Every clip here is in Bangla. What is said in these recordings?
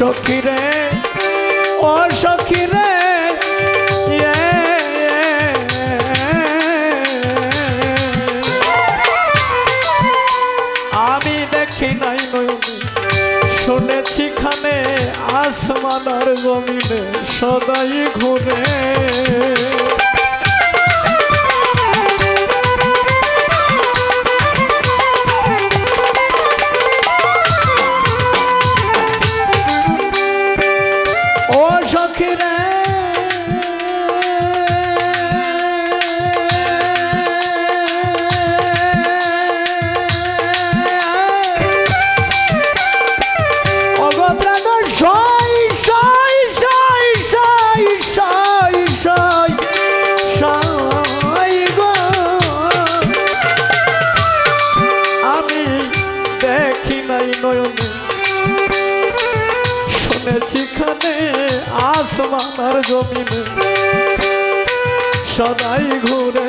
সখী রে, ও সখী রে ইয়ে, ইয়ে। আমি দেখি নাই নয়নি, শুনেছি খানে আসমানার জমিনে সদাই ঘুরে। আমার জমিনে সদাই ঘুরে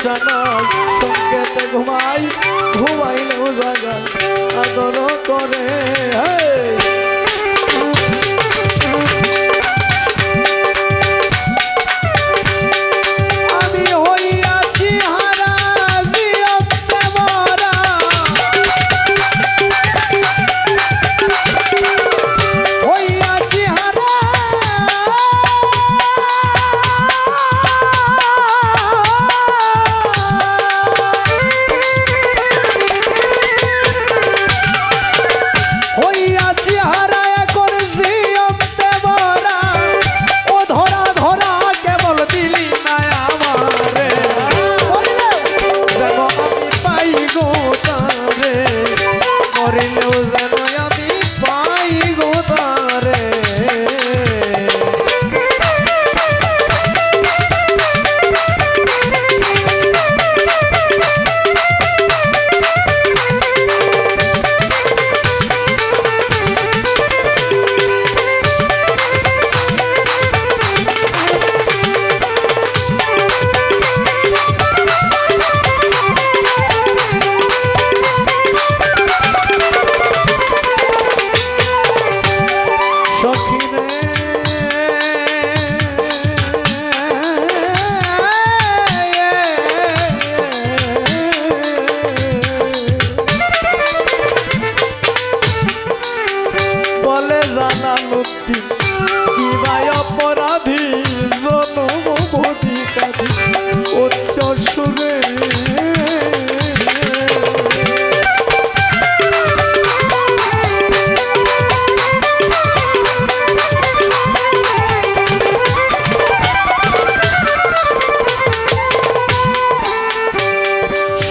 ইচ্ছা নয় সঙ্গেতে ঘুমাই ঘুমাইলেও জাগায় আদর করে হে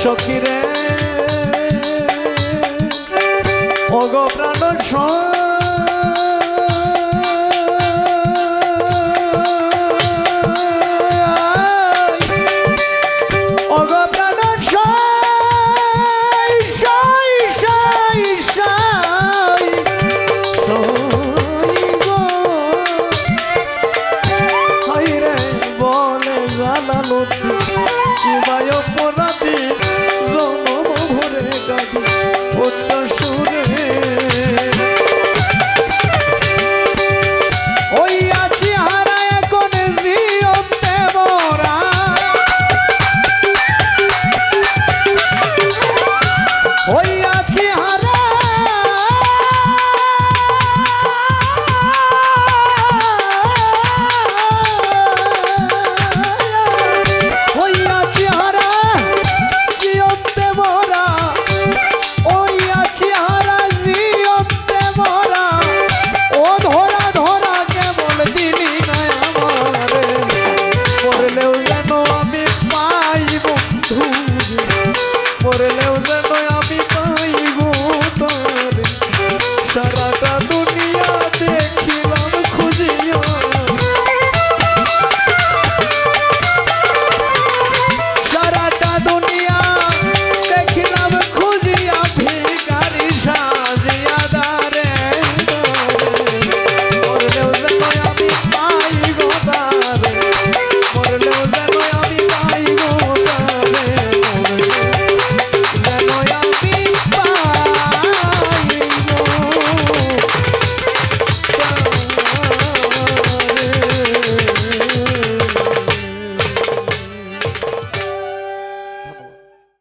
সখিরে। ওগো প্রাণ ওগো পড়লেও যেন